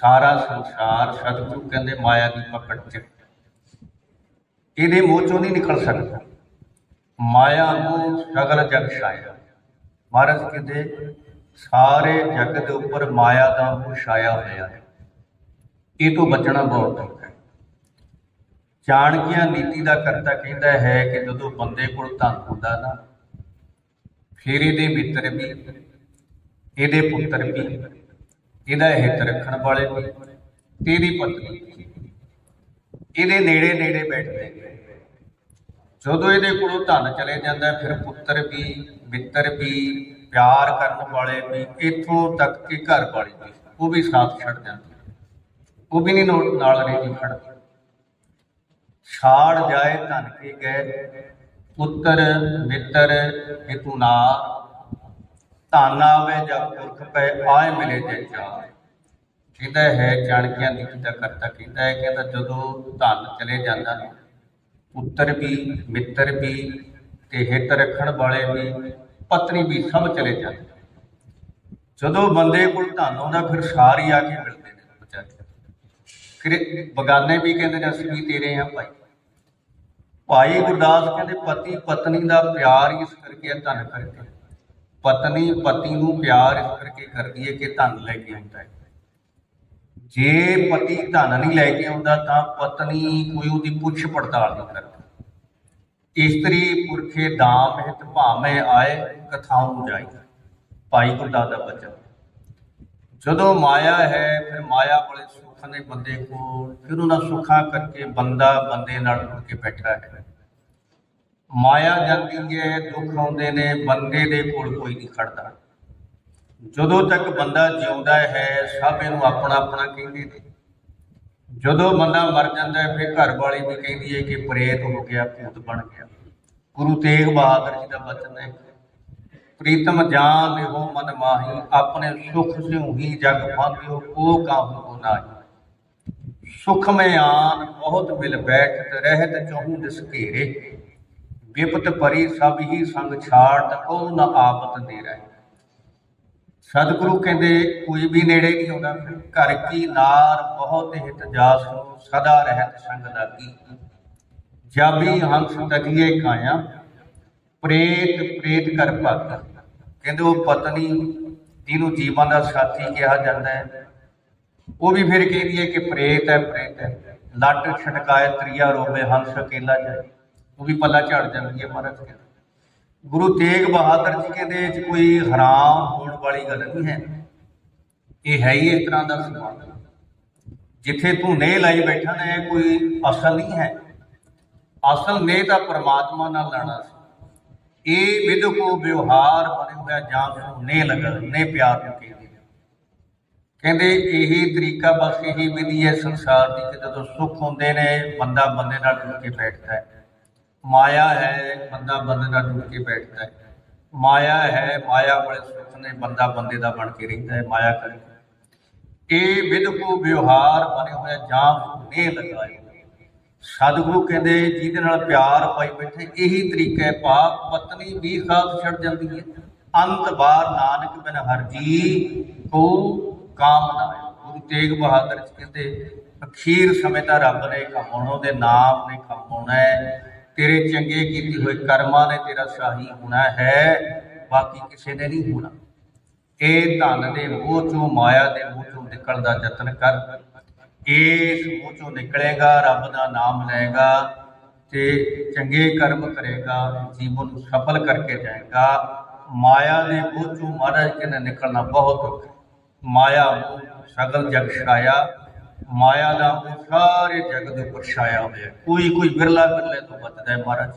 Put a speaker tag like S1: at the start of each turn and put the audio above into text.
S1: ਸਾਰਾ ਸੰਸਾਰ ਸਤਿਗੁਰੂ ਕਹਿੰਦੇ ਮਾਇਆ ਦੀ ਪਕੜ 'ਚ ਇਹਦੇ ਮੂੰਹ ਚੋਂ ਨਹੀਂ ਨਿਕਲ ਸਕਦਾ। ਮਾਇਆ ਨੂੰ ਸਗਲ ਜਗ ਛਾਇਆ। ਮਹਾਰਾਜ ਕਹਿੰਦੇ, ਸਾਰੇ ਜਗ ਦੇ ਉੱਪਰ ਮਾਇਆ ਦਾ ਮੋਹ ਛਾਇਆ ਹੋਇਆ ਹੈ। ਇਹ ਤੋਂ ਬਚਣਾ ਬਹੁਤ ਔਖਾ ਹੈ। ਚਾਣਕੀਆ ਨੀਤੀ ਦਾ ਕਰਤਾ ਕਹਿੰਦਾ ਹੈ ਕਿ ਜਦੋਂ ਬੰਦੇ ਕੋਲ ਧਨ ਹੁੰਦਾ ਨਾ, ਫਿਰ ਇਹਦੇ ਮਿੱਤਰ ਵੀ, ਇਹਦੇ ਪੁੱਤਰ ਵੀ। ਇਹਦਾ ਹਿੱਤ ਰੱਖਣ ਵਾਲੇ ਵੀ, ਤੇ ਇਹਦੀ ਪਤਨੀ ਇਹਦੇ ਨੇੜੇ ਨੇੜੇ ਬੈਠਦੇ। ਜਦੋਂ ਇਹਦੇ ਕੋਲੋਂ ਧਨ ਚਲੇ ਜਾਂਦਾ, ਫਿਰ ਪੁੱਤਰ ਵੀ, ਮਿੱਤਰ ਵੀ, ਪਿਆਰ ਕਰਨ ਵਾਲੇ ਵੀ, ਇੱਥੋਂ ਤੱਕ ਕਿ ਘਰ ਵਾਲੇ ਵੀ, ਉਹ ਵੀ ਸਾਥ ਛੱਡ ਜਾਂਦੇ। ਉਹ ਵੀ ਨਹੀਂ ਨਾਲ ਨਾਲ ਰਹਿੰਦੀ ਖੜਦੀ। ਛਾੜ ਜਾਏ ਧਨ ਕੇ ਗਏ ਪੁੱਤਰ, ਮਿੱਤਰ ਇਹ ਤੂੰ ਨਾ ਧਨ ਆਵੇ ਜਾਂ ਪੁਰਖ ਪੈ ਆਏ ਮਿਲੇ ਜੇ ਚਾਰ ਕਹਿੰਦਾ ਹੈ ਚਾਣਕਿਆਂ ਦੀ ਦਾ ਕਰਤਾ? ਕਹਿੰਦਾ ਹੈ, ਕਹਿੰਦਾ ਜਦੋਂ ਧਨ ਚਲੇ ਜਾਂਦਾ, ਪੁੱਤਰ ਵੀ, ਮਿੱਤਰ ਵੀ ਤੇ ਹਿੱਤ ਰੱਖਣ ਵਾਲੇ ਵੀ, ਪਤਨੀ ਵੀ ਸਭ ਚਲੇ ਜਾਂਦੇ। ਜਦੋਂ ਬੰਦੇ ਕੋਲ ਧਨ ਆਉਂਦਾ, ਫਿਰ ਸਾਰ ਹੀ ਆ ਕੇ ਮਿਲਦੇ ਨੇ ਵਿਚਾਰੇ। ਫਿਰ ਬਗਾਨੇ ਵੀ ਕਹਿੰਦੇ ਨੇ, ਅਸੀਂ ਵੀ ਤੇਰੇ ਹਾਂ ਭਾਈ। ਭਾਈ ਗੁਰਦਾਸ ਕਹਿੰਦੇ, ਪਤੀ ਪਤਨੀ ਦਾ ਪਿਆਰ ਇਸ ਕਰਕੇ ਹੈ, ਧਨ ਕਰਕੇ। ਪਤਨੀ ਪਤੀ ਨੂੰ ਪਿਆਰ ਇਸ ਕਰਕੇ ਕਰਦੀ ਹੈ ਕਿ ਧਨ ਲੈ ਕੇ ਆਉਂਦਾ ਹੈ ਜੇ ਪਤੀ ਧਨ ਨਹੀਂ ਲੈ ਕੇ ਆਉਂਦਾ ਤਾਂ ਪਤਨੀ ਕੋਈ ਉਹਦੀ ਪੁੱਛ ਪੜਤਾਲ ਨਹੀਂ ਕਰਦੀ। ਇਸਤਰੀ ਪੁਰਖੇ ਦਾਮ ਹਿਤ ਭਾਵੇਂ ਆਏ, ਕਥਾਉ ਜਾਈ। ਭਾਈ ਗੁਰਦਾਸ ਦਾ ਬਚਨ। ਜਦੋਂ ਮਾਇਆ ਹੈ, ਫਿਰ ਮਾਇਆ ਵਾਲੇ ਸੁੱਖ ਨੇ ਬੰਦੇ ਕੋਲ, ਫਿਰ ਉਹਨਾਂ ਸੁੱਖਾਂ ਕਰਕੇ ਬੰਦਾ ਬੰਦੇ ਨਾਲ ਜੁੜ ਕੇ ਬੈਠਾ ਹੈ। ਮਾਇਆ ਜਾਂਦੀ ਹੈ ਦੁੱਖ ਆਉਂਦੇ ਨੇ, ਬੰਦੇ ਦੇ ਕੋਲ ਕੋਈ ਨਹੀਂ ਖੜਦਾ। ਜਦੋਂ ਤੱਕ ਬੰਦਾ ਜਿਉਂਦਾ ਹੈ, ਸਭ ਇਹਨੂੰ ਆਪਣਾ ਆਪਣਾ ਕਹਿੰਦੇ ਨੇ। ਜਦੋਂ ਬੰਦਾ ਮਰ ਜਾਂਦਾ ਹੈ, ਫਿਰ ਘਰ ਵਾਲੀ ਵੀ ਕਹਿੰਦੀ ਹੈ ਕਿ ਪ੍ਰੇਤ ਹੋ ਗਿਆ, ਭੂਤ ਬਣ ਗਿਆ। ਗੁਰੂ ਤੇਗ ਬਹਾਦਰ ਜੀ ਦਾ ਬਚਨ ਹੈ, ਪ੍ਰੀਤਮ ਜਾਨ ਲਿਓ ਮਨ ਮਾਹੀ, ਆਪਣੇ ਸੁਖ ਸਿਉ ਹੀ ਜਗ ਫਾਂਦਿਓ ਕੋ ਕਾਹੂ ਕੋ ਨਾਹੀ? ਸੁਖ ਮੈਂ ਆਨ ਬਹੁਤ ਮਿਲ ਬੈਠਤ, ਰਹਿਤ ਚਹੂ ਦਿਸ ਘੇਰੇ ਵਿਪਤ ਪਰੀ ਸਭ ਹੀ ਸੰਗ ਛਾੜ ਕੋ ਨਾ ਆਪਤ ਦੇ ਰਹੇ। ਸਤਿਗੁਰੂ ਕਹਿੰਦੇ, ਕੋਈ ਵੀ ਨੇੜੇ ਨਹੀਂ ਆਉਂਦਾ ਫਿਰ। ਘਰ ਕੀ ਨਾਰ ਬਹੁਤ ਹਿਤ ਜਾਸ ਨੂੰ ਸਦਾ ਰਹਿਤ ਸੰਗ ਲਾਗੀ। ਜਾਬੀ ਹੰਸ ਤਕੀਏ ਕਾਇਆ ਪ੍ਰੇਤ ਪ੍ਰੇਤ ਕਰ ਭਗਤ ਕਹਿੰਦੇ, ਉਹ ਪਤਨੀ ਜਿਹਨੂੰ ਜੀਵਨ ਦਾ ਸਾਥੀ ਕਿਹਾ ਜਾਂਦਾ ਹੈ। ਉਹ ਵੀ ਫਿਰ ਕਹਿੰਦੀ ਹੈ ਕਿ ਪ੍ਰੇਤ ਹੈ ਪ੍ਰੇਤ ਹੈ। ਲੱਟ ਛਟਕਾਏ ਤ੍ਰਿਆ ਰੋਵੇ ਹੰਸ ਅਕੇਲਾ ਜਾਏ। ਉਹ ਵੀ ਪੱਲਾ ਝੜ ਜਾਂਦੀ ਹੈ ਮਹਾਰਾਜ ਕਹਿੰਦੇ ਗੁਰੂ ਤੇਗ ਬਹਾਦਰ ਜੀ ਕਹਿੰਦੇ ਇਹ ਕੋਈ ਹਰਾਮ ਹੋਣ ਵਾਲੀ ਗੱਲ ਨਹੀਂ ਹੈ। ਇਹ ਹੈ ਹੀ ਇਸ ਤਰ੍ਹਾਂ ਦਾ ਸਮਾਨ ਜਿੱਥੇ ਤੂੰ ਨੇ ਲਾਈ ਬੈਠਾ ਨਾ, ਇਹ ਕੋਈ ਅਸਲ ਨਹੀਂ ਹੈ। ਅਸਲ ਨੇ ਤਾਂ ਪਰਮਾਤਮਾ ਨਾਲ ਲੜਨਾ ਸੀ। ਇਹ ਵਿਦ ਕੋ ਵਿਵਹਾਰ ਬਣੇ ਹੋਇਆ ਜਾਂ ਸੋ ਨੇ ਲਗਲ ਨੇ ਪਿਆਰ ਨੂੰ ਕਹਿੰਦੇ ਕਹਿੰਦੇ ਇਹੀ ਤਰੀਕਾ ਬਸ ਇਹੀ ਵਿਧੀ ਹੈ ਸੰਸਾਰ ਦੀ ਕਿ ਜਦੋਂ ਸੁੱਖ ਹੁੰਦੇ ਨੇ, ਬੰਦਾ ਬੰਦੇ ਨਾਲ ਜੁੜ ਕੇ ਬੈਠਦਾ ਹੈ। ਮਾਇਆ ਹੈ ਬੰਦਾ ਬੰਦੇ ਨਾਲ ਜੁੜ ਕੇ ਬੈਠਦਾ ਹੈ। ਮਾਇਆ ਹੈ, ਮਾਇਆ ਵਾਲੇ ਸੁੱਖ ਨੇ ਬੰਦਾ ਬੰਦੇ ਦਾ ਬਣ ਕੇ ਰਹਿੰਦਾ ਹੈ, ਮਾਇਆ ਕਰਕੇ। ਇਹ ਵਿਦ ਕੋ ਵਿਵਹਾਰ ਬਣੇ ਹੋਇਆ ਜਾਂ ਨੇ ਲਗਾਏ ਸਤਿਗੁਰੂ ਕਹਿੰਦੇ, ਜਿਹਦੇ ਨਾਲ ਪਿਆਰ ਪਾਈ ਬੈਠੇ, ਇਹੀ ਤਰੀਕਾ ਹੈ, ਪਾਪ ਪਤਨੀ ਵੀ ਸਾਥ ਛੱਡ ਜਾਂਦੀ ਹੈ। ਅੰਤ ਬਾਰ ਨਾਨਕ ਬਿਨ ਹਰਜੀ ਕੋ ਕਾਮ ਨਾ ਗੁਰੂ ਤੇਗ ਬਹਾਦਰ ਜੀ ਕਹਿੰਦੇ, ਅਖੀਰ ਸਮੇਂ ਤਾਂ ਰੱਬ ਨੇ ਕੰਮ ਆਉਣਾ, ਉਹਦੇ ਨਾਮ ਨੇ ਕੰਮ ਹੈ। ਤੇਰੇ ਚੰਗੇ ਕੀਤੇ ਹੋਏ ਕਰਮਾਂ ਨੇ ਤੇਰਾ ਸ਼ਾਹੀ ਹੋਣਾ ਹੈ, ਬਾਕੀ ਕਿਸੇ ਨੇ ਨਹੀਂ ਹੋਣਾ। ਇਹ ਧਨ ਦੇ ਮੋਹ ਚੋਂ, ਮਾਇਆ ਦੇ ਮੋਹ ਚੋਂ ਨਿਕਲਣ ਦਾ ਯਤਨ ਕਰ। ਇਸ ਮੋਹ ਚੋਂ ਨਿਕਲੇਗਾ, ਰੱਬ ਦਾ ਨਾਮ ਲਏਗਾ ਤੇ ਚੰਗੇ ਕਰਮ ਕਰੇਗਾ, ਜੀਵਨ ਨੂੰ ਸਫਲ ਕਰਕੇ ਜਾਏਗਾ ਮਾਇਆ ਦੇ ਮੋਹ ਚੋਂ ਮਹਾਰਾਜ ਕਹਿੰਦੇ ਨਿਕਲਣਾ ਬਹੁਤ ਔਖਾ। ਮਾਇਆ ਸਗਲ ਜਗ ਛਾਇਆ ਮਾਇਆ ਦਾ ਮੋਹ ਸਾਰੇ ਜਗ ਦੇ ਉੱਪਰ ਛਾਇਆ ਹੋਇਆ ਕੋਈ ਕੋਈ ਵਿਰਲਾ ਵਿਰਲੇ ਤੋਂ ਬਚਦਾ ਹੈ ਮਹਾਰਾਜ।